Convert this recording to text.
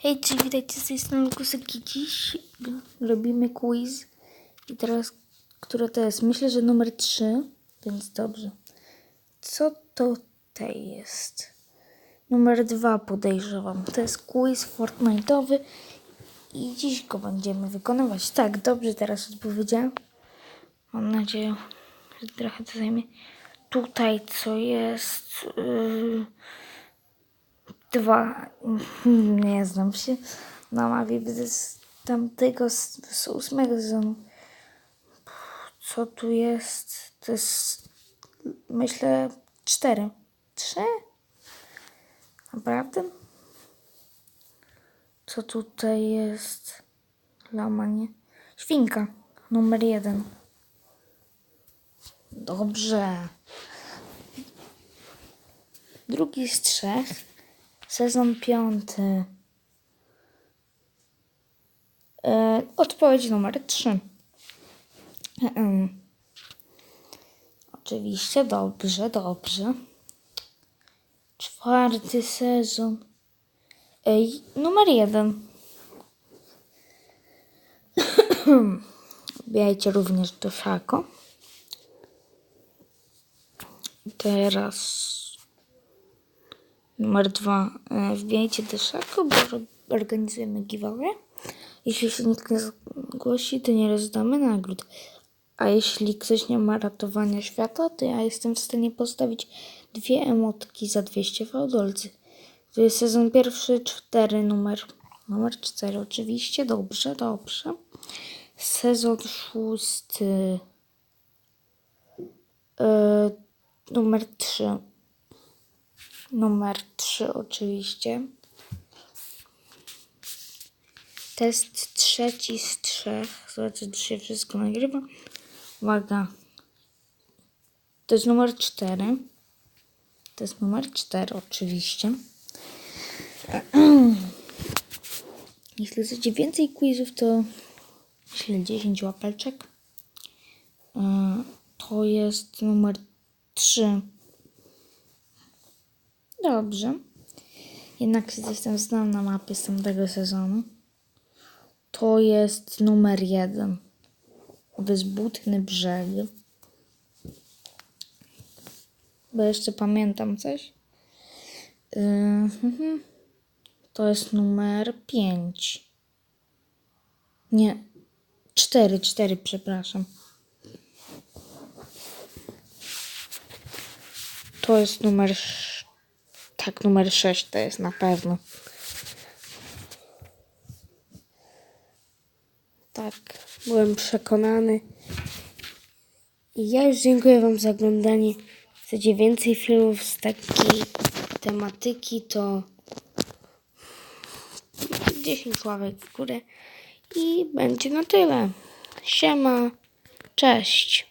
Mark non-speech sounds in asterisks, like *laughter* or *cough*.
Hej, czy witajcie z tej strony Kusek i dziś robimy quiz. I teraz, które to jest? Myślę, że numer 3, więc dobrze. Co to tutaj jest? Numer 2 podejrzewam. To jest quiz Fortnite'owy i dziś go będziemy wykonywać. Tak, dobrze teraz odpowiedziałem. Mam nadzieję, że trochę to zajmie. Tutaj co jest? Yy dwa, *laughs* nie znam się na mapie z tamtego, z, z ósmego sezonu. Co tu jest? To jest, myślę, cztery. Trzy? Naprawdę? Co tutaj jest? Lamanie. Świnka. Numer jeden. Dobrze. Drugi z trzech. Sezon piąty. E, odpowiedź numer trzy. Em. Oczywiście, dobrze, dobrze. Czwarty sezon. Ej, numer jeden. *coughs* Wbijajcie również do Szako. Teraz Numer dwa. e, Wbijajcie do Szako, bo organizujemy giveaway. Jeśli się nikt nie zgłosi, to nie rozdamy nagród. A jeśli ktoś nie ma ratowania świata, to ja jestem w stanie postawić dwie emotki za 200 fałdolcy. To jest sezon pierwszy, cztery, numer, numer cztery oczywiście. Dobrze, dobrze. Sezon szósty, e, numer trzy. Numer 3 oczywiście. Test trzeci z trzech. Zobaczcie, czy się wszystko nagrywa. Uwaga. To jest numer 4. To jest numer 4 oczywiście. *clears throat* Jeśli chcecie więcej quizów, to myślę 10 łapeczek. Yy, To jest numer 3. Dobrze. Jednak jestem znam na mapie z tamtego sezonu. To jest numer jeden. Wyzbutny brzeg. Bo jeszcze pamiętam coś. Yy, *laughs* to jest numer pięć. Nie. Cztery, cztery, przepraszam. To jest numer sz- tak, numer 6 to jest na pewno. Tak, byłem przekonany. I ja już dziękuję Wam za oglądanie. Chcecie więcej filmów z takiej tematyki, to 10 ławek w górę. I będzie na tyle. Siema, cześć.